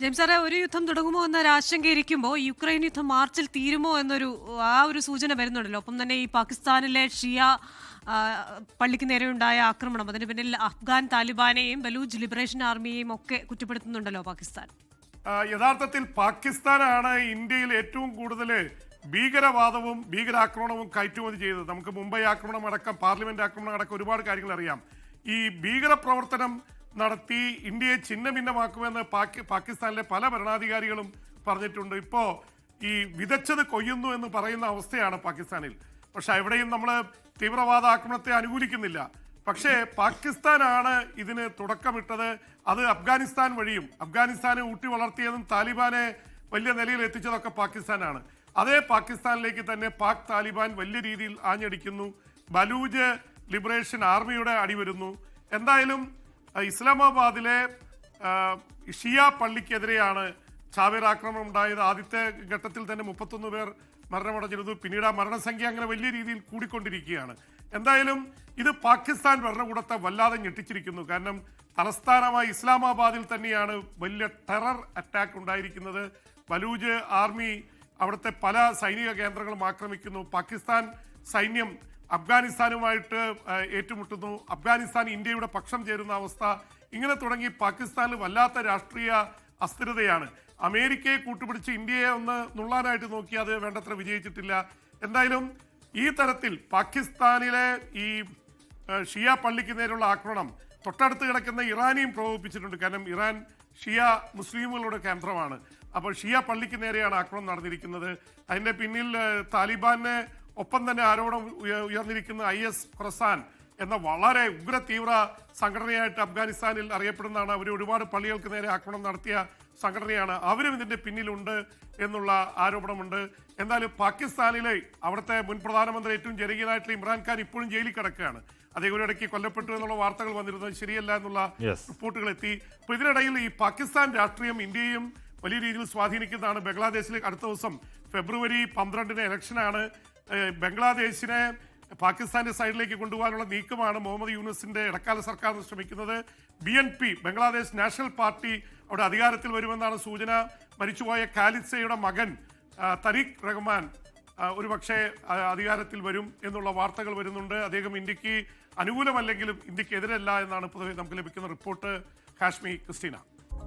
James സാറേ ഒരു യുദ്ധം തുടങ്ങുമോ എന്നൊരു ആശങ്കയിരിക്കുമ്പോൾ യുക്രൈൻ യുദ്ധം മാർച്ചിൽ തീരുമോ എന്നൊരു ആ ഒരു സൂചന വരുന്നുണ്ടല്ലോ. ഒപ്പം തന്നെ ഈ പാകിസ്ഥാനിലെ ഷിയ പള്ളിക്ക് നേരെ ഉണ്ടായ ആക്രമണം അതിന് പിന്നിൽ അഫ്ഗാൻ താലിബാനെയും ബലൂജ് ലിബറേഷൻ ആർമിയെയും ഒക്കെ കുറ്റപ്പെടുത്തുന്നുണ്ടല്ലോ പാകിസ്ഥാൻ. യഥാർത്ഥത്തിൽ പാകിസ്ഥാനാണ് ഇന്ത്യയിൽ ഏറ്റവും കൂടുതൽ ഭീകരവാദവും ഭീകരാക്രമണവും കയറ്റുമതി ചെയ്തത്. നമുക്ക് മുംബൈ ആക്രമണം അടക്കം പാർലമെന്റ് ആക്രമണം അടക്കം ഒരുപാട് കാര്യങ്ങൾ അറിയാം. ഈ ഭീകരപ്രവർത്തനം നടത്തി ഇന്ത്യയെ ഛിന്ന ഭിന്നമാക്കുമെന്ന് പാകി പാകിസ്ഥാനിലെ പല ഭരണാധികാരികളും പറഞ്ഞിട്ടുണ്ട്. ഇപ്പോൾ ഈ വിതച്ചത് കൊയ്യുന്നു എന്ന് പറയുന്ന അവസ്ഥയാണ് പാകിസ്ഥാനിൽ. പക്ഷെ എവിടെയും നമ്മൾ തീവ്രവാദ ആക്രമണത്തെ അനുകൂലിക്കുന്നില്ല. പക്ഷേ പാകിസ്ഥാനാണ് ഇതിന് തുടക്കമിട്ടത്. അത് അഫ്ഗാനിസ്ഥാൻ വഴിയും അഫ്ഗാനിസ്ഥാനെ ഊട്ടി വളർത്തിയതും താലിബാനെ വലിയ നിലയിൽ എത്തിച്ചതൊക്കെ പാകിസ്ഥാനാണ്. അതേ പാകിസ്ഥാനിലേക്ക് തന്നെ പാക് താലിബാൻ വലിയ രീതിയിൽ ആഞ്ഞടിക്കുന്നു. ബലൂജ് ലിബറേഷൻ ആർമിയുടെ അടിവരുന്നു. എന്തായാലും ഇസ്ലാമാബാദിലെ ഷിയ പള്ളിക്കെതിരെയാണ് ചാവേർ ആക്രമണം ഉണ്ടായത്. ആദ്യത്തെ ഘട്ടത്തിൽ തന്നെ മുപ്പത്തൊന്ന് പേർ മരണമടഞ്ഞിരുന്നു. പിന്നീട് ആ മരണസംഖ്യ അങ്ങനെ വലിയ രീതിയിൽ കൂടിക്കൊണ്ടിരിക്കുകയാണ്. എന്തായാലും ഇത് പാകിസ്ഥാൻ ഭരണകൂടത്തെ വല്ലാതെ ഞെട്ടിച്ചിരിക്കുന്നു. കാരണം തലസ്ഥാനമായ ഇസ്ലാമാബാദിൽ തന്നെയാണ് വലിയ ടെറർ അറ്റാക്ക് ഉണ്ടായിരിക്കുന്നത്. ബലൂജ് ആർമി അവിടുത്തെ പല സൈനിക കേന്ദ്രങ്ങളും ആക്രമിക്കുന്നു. പാകിസ്ഥാൻ സൈന്യം അഫ്ഗാനിസ്ഥാനുമായിട്ട് ഏറ്റുമുട്ടുന്നു. അഫ്ഗാനിസ്ഥാൻ ഇന്ത്യയുടെ പക്ഷം ചേരുന്ന അവസ്ഥ ഇങ്ങനെ തുടങ്ങി പാകിസ്ഥാനിൽ വല്ലാത്ത രാഷ്ട്രീയ അസ്ഥിരതയാണ്. അമേരിക്കയെ കൂട്ടുപിടിച്ച് ഇന്ത്യയെ ഒന്ന് നുള്ളാനായിട്ട് നോക്കി അത് വേണ്ടത്ര വിജയിച്ചിട്ടില്ല. എന്തായാലും ഈ തരത്തിൽ പാകിസ്ഥാനിലെ ഈ ഷിയ പള്ളിക്ക് നേരെയുള്ള ആക്രമണം തൊട്ടടുത്ത് കിടക്കുന്ന ഇറാനെയും പ്രകോപിപ്പിച്ചിട്ടുണ്ട്. കാരണം ഇറാൻ ഷിയ മുസ്ലിമുകളുടെ കേന്ദ്രമാണ്. അപ്പോൾ ഷിയ പള്ളിക്ക് നേരെയാണ് ആക്രമണം നടന്നിരിക്കുന്നത്. അതിന്റെ പിന്നിൽ താലിബാനെ ഒപ്പം തന്നെ ആരോപണം ഉയർന്നിരിക്കുന്ന ഐ എസ് ഖുറസാൻ എന്ന വളരെ ഉഗ്ര തീവ്ര സംഘടനയായിട്ട് അഫ്ഗാനിസ്ഥാനിൽ അറിയപ്പെടുന്നതാണ്. അവർ ഒരുപാട് പള്ളികൾക്ക് നേരെ ആക്രമണം നടത്തിയ സംഘടനയാണ്. അവരും ഇതിന്റെ പിന്നിലുണ്ട് എന്നുള്ള ആരോപണമുണ്ട്. എന്നാലും പാകിസ്ഥാനിലെ അവിടുത്തെ മുൻ പ്രധാനമന്ത്രി ഏറ്റവും ജനകീയനായിട്ടുള്ള ഇമ്രാൻഖാൻ ഇപ്പോഴും ജയിലിൽ കിടക്കുകയാണ്. അദ്ദേഹം ഒരു ഇടയ്ക്ക് കൊല്ലപ്പെട്ടു എന്നുള്ള വാർത്തകൾ വന്നിരുന്നത് ശരിയല്ല എന്നുള്ള. റിപ്പോർട്ടുകൾ എത്തി അപ്പൊ ഇതിനിടയിൽ ഈ പാകിസ്ഥാൻ രാഷ്ട്രീയം ഇന്ത്യയും വലിയ രീതിയിൽ സ്വാധീനിക്കുന്നതാണ് ബംഗ്ലാദേശിൽ അടുത്ത ദിവസം ഫെബ്രുവരി പന്ത്രണ്ടിന് ഇലക്ഷനാണ്. ബംഗ്ലാദേശിനെ പാകിസ്ഥാന്റെ സൈഡിലേക്ക് കൊണ്ടുപോകാനുള്ള നീക്കമാണ് മുഹമ്മദ് യൂനുസിന്റെ ഇടക്കാല സർക്കാർ ശ്രമിക്കുന്നത്. B N P Bangladesh national party അവിടെ അധികാരത്തിൽ വരുമെന്നാണ് സൂചന. മരിച്ചുപോയ ഖാലിദ്സയുടെ മകൻ തരീഖ് റഹ്മാൻ ഒരു ഒരുപക്ഷെ അധികാരത്തിൽ വരും എന്നുള്ള വാർത്തകൾ വരുന്നുണ്ട്. അദ്ദേഹം ഇന്ത്യയ്ക്ക് അനുകൂലമല്ലെങ്കിലും ഇന്ത്യയ്ക്ക് എതിരല്ല എന്നാണ് പൊതുവെ നമുക്ക് ലഭിക്കുന്ന റിപ്പോർട്ട്. കാശ്മീർ ക്രിസ്റ്റീന.